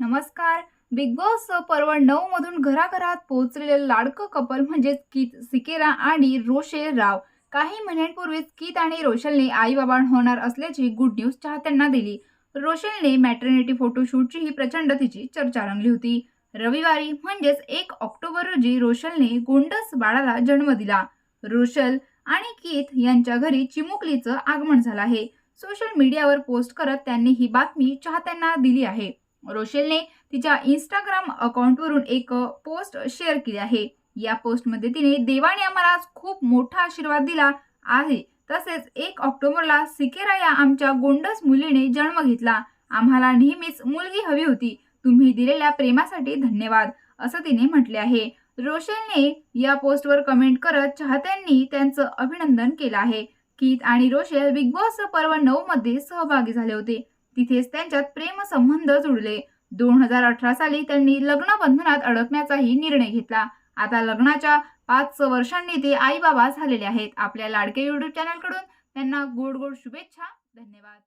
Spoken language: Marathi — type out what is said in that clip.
नमस्कार. बिग बॉस पर्व नऊ मधून घराघरात पोहोचलेलं लाडकं कपल म्हणजेच कीत सिकेरा आणि रोशेल राव. काही महिन्यांपूर्वीच कीत आणि रोशलने आई बाबा होणार असल्याची गुड न्यूज चाहत्यांना दिली. रोशलने मॅटर्निटी फोटोशूटची ही प्रचंड तिची चर्चा रंगली होती. रविवारी म्हणजेच एक ऑक्टोबर रोजी रोशलने गोंडस बाळाला जन्म दिला. रोशल आणि कीत यांच्या घरी चिमुकलीचं आगमन झालं आहे. सोशल मीडियावर पोस्ट करत त्यांनी ही बातमी चाहत्यांना दिली आहे. रोशेलने तिच्या इंस्टाग्राम अकाउंटवरून एक पोस्ट शेअर केली आहे. या पोस्टमध्ये तिने देवाने आम्हाला खूप मोठा आशीर्वाद दिला आहे. तसेच एक ऑक्टोबरला सिकेरा या आमच्या गोंडस मुलीने जन्म घेतला. आम्हाला नेहमीच मुलगी हवी होती. तुम्ही दिलेल्या प्रेमासाठी धन्यवाद असं तिने म्हटले आहे. रोशेलने या पोस्टवर कमेंट करत चाहत्यांनी त्यांचं अभिनंदन केलं आहे. कीत आणि रोशेल बिग बॉस पर्व नऊ मध्ये सहभागी झाले होते. तिथेच त्यांच्यात प्रेम संबंध जुळले. दोन हजार अठरा साली त्यांनी लग्न बंधनात अडकण्याचाही निर्णय घेतला. आता लग्नाच्या पाच वर्षांनी ते आई बाबा झालेले आहेत. आपल्या लाडके युट्यूब चॅनलकडून त्यांना गोड गोड शुभेच्छा. धन्यवाद.